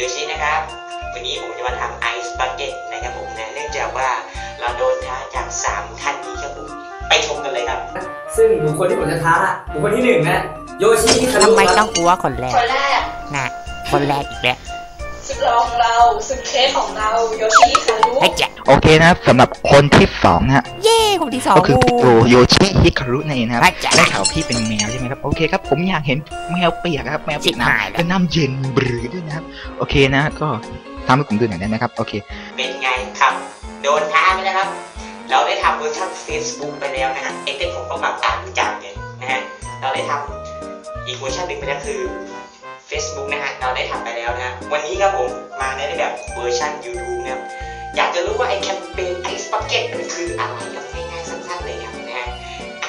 โยชินะครับวันนี้ผมจะมาทำไอซ์บักเก็ตนะครับผมนะเนื่องจากว่าเราโดนท้าจาก 3 ท่านนี้ครับผมไปชมกันเลยครับ ซึ่งบุคคลที่ผมจะท้าบุคคลที่หนึ่งนะโยชิฮิคารุทำไมคต้รัอบงกลัวคนแรกคนแรกน่ะคนแรกอีกแล้ว สุดรองเราสุดเคสของเราโยชิคารุไอ้แจ๊ะโอเคนะครับสำหรับคนที่สองนะฮะเย่คนที่สองก็คือพี่โตโยชิฮิคารุนั่นเองนะครับไอ้แจ๊ะได้ข่าวพี่เป็นแมวใช่ไหมครับโอเคครับผมอยากเห็นแมวเปียกครับแมวเปียกชิบหายแล้วน้ำเป็นน้ำเย็นบรือด้วยนะครับโอเคนะก็ทำให้ผมดูหน่อยได้ไหมครับโอเค เป็นไงครับ โดนท้าไปแล้วครับ เราได้ทำเวอร์ชัน Facebook ไปแล้วนะฮะไอเต้นผมก็แบบอ่านจังเลยนะฮะเราได้ทำอีกเวอร์ชันหนึ่งไปแล้วคือ Facebook นะฮะเราได้ทำไปแล้วนะฮะวันนี้ครับผมมาในแบบเวอร์ชัน YouTube นะครับอยากจะรู้ว่าไอแคมเปญ Ice Bucket มันคืออะไรครับง่ายๆสั้นๆเลยครับนะฮะ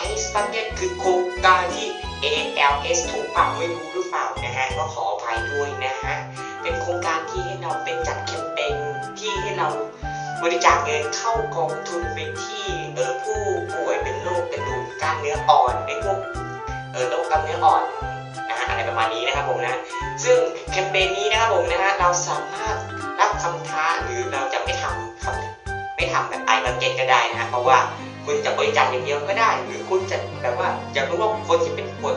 Ice Bucket คือโครงการที่ ALS ถูกปรับไม่รู้หรือเปล่านะฮะก็ขออภัยด้วยนะฮะเป็นโครงการที่ให้เราเป็นจัดแคมเปญที่ให้เราบริจาคเงินเข้ากองทุนไปที่เออผู้ป่วยเป็นโรคกระดูกกล้ามเนื้ออ่อนในพวกเออโรคกล้ามเนื้ออ่อน ประมาณนี้นะครับผมนะ ซึ่งแคมเปญนี้นะครับผมนะฮะเราสามารถรับคำท้าหรือเราจะไม่ทำคำไม่ทำแบบไอบังเกตก็ได้นะฮะเพราะว่าคุณจะบริจาคอย่างเดียวก็ได้ หรือคุณจะแบบว่าอยากรู้ว่าคนที่เป็นป่วย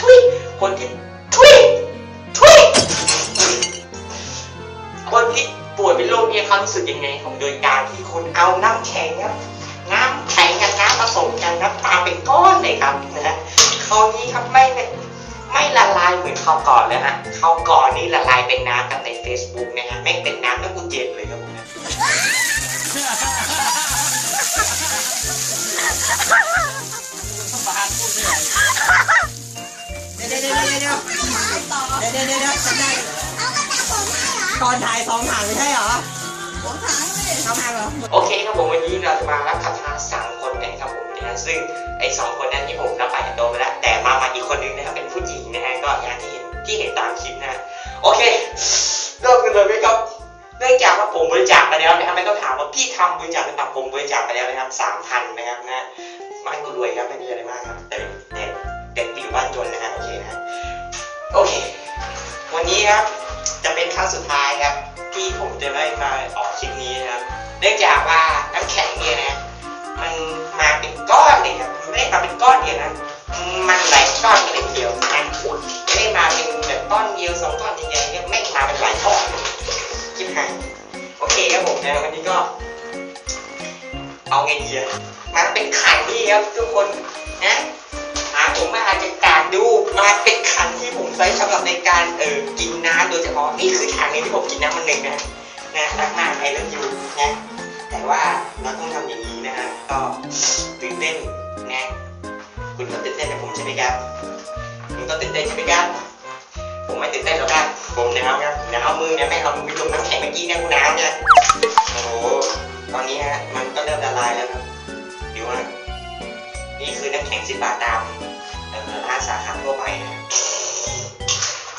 ทุยคนที่ทุยทุยคนที่ป่วยเป็นโรคนี้เขารู้สึกยังไงของโดยการที่คนเอาน้ำแข็งครับน้ำแข็งกับน้ำผสมกันครับตาเป็นก้อนเลยครับนะฮะคราวนี้ครับไม่ไม่ ไม่ละลายเหมือนข้าวก่อนแล้วนะข้าวก่อนนี่ละลายเป็นน้ำกันใน Facebook นะฮะแม่งเป็นน้ำแล้วกูเจ็บเลยครับผมนะเดี๋ยวเดี๋ยวเดี๋ยวเดี๋ยวเดี๋ยวเดี๋ยวเดี๋ยวจำได้ตอนถ่ายสองหางไม่ใช่เหรอสองหางเลยสองหางเหรอโอเคครับผมวันนี้เราจะมา ซึ่งไอ้สองคนนั้นที่ผมรับไปกับโดมไปแล้ว แต่มามาอีกคนนึงนะครับเป็นผู้หญิงนะฮะก็อย่างที่เห็นที่เห็นตามคลิปนะฮะโอเคเริ่มกันเลยไหมครับเนื่องจากว่าผมบริจาคไปแล้วนะครับไม่ต้องถามว่าพี่ทำบริจาคหรือเปล่าผมบริจาคไปแล้วนะครับสามพันนะครับนะบ้านกูรวยครับไม่มีอะไรมากครับแต่เด็กเด็กอยู่บ้านจนนะฮะโอเคนะโอเค วันนี้ครับจะเป็นครั้งสุดท้ายครับที่ผมจะได้มาออกคลิปนี้นะครับเนื่องจากว่า ไงดีอะมาเป็นขันนี่ครับทุกคนนะหาผมมาอาจจะกาดดูมาเป็นขันที่ผมใช้สำหรับในการเออกินน้ำโดยเฉพาะนี่คือถังนึงที่ผมกินน้ำมันหนึ่งนะนะรักมากไอเลิฟยูนะแต่ว่าเราต้องทำอย่างนี้นะฮะก็ตื่นเต้นนะคุณก็ตื่นเต้นกับผมใช่ไหมครับคุณก็ตื่นเต้นใช่ไหมครับผมไม่ตื่นเต้นหรอกครับผมหนาวครับหนาวมือเนี่ยแม่เอามือไปจุ่มน้ำแข็งเมื่อกี้เนี่ยกูหนาวเนี่ยโอ้ ตอนนี้ฮะมันก็เริ่มละลายแล้วครับดูว่านี่คือน้ำแข็งสิบบาทตามเออร้านสาขาทั่วไปนะ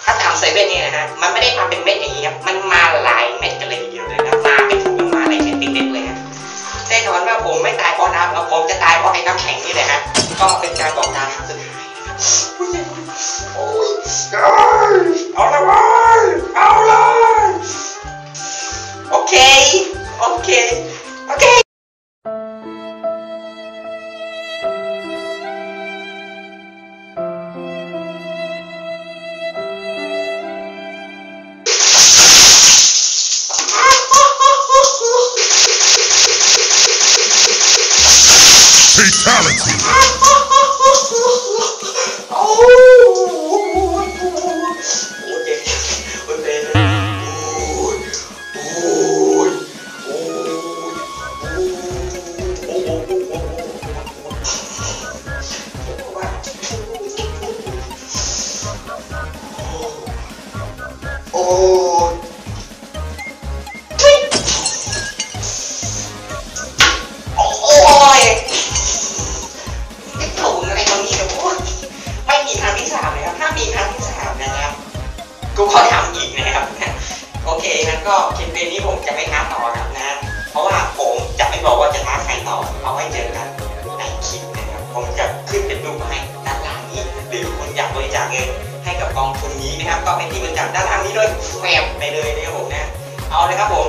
ถ้าตามเซเว่นเนี่ยนะฮะมันไม่ได้มาเป็นเม็ดอย่างนี้ครับมันมาหลายเม็ดกันเลยทีเดียวเลยนะมาเป็นถุงมาหลายเม็ดเล็กๆเลยฮะแน่นอนว่าผมไม่ตายเพราะน้ำแล้วผมจะตายเพราะไอ้น้ำแข็งนี่แหละฮะก็เป็นการบอกลาครั้งสุดท้ายโอ้ยเอาละเว้ยเอา Fatality. ก็คลิปนี้ผมจะไม่ท้าต่อครับนะเพราะว่าผมจะไม่บอกว่าจะท้าใครต่อเอาไว้เจอกันในคลิปนะครับผมจะขึ้นเป็นรูปให้ด้านล่างนี้หรือคนณอยากบริจาคเงินให้กับกองทุนนี้นะครับ ก็ไปที่บริจาคด้านล่างนี้เลยแฝงไปเลยนะครับผมนะเอาเลยครับผม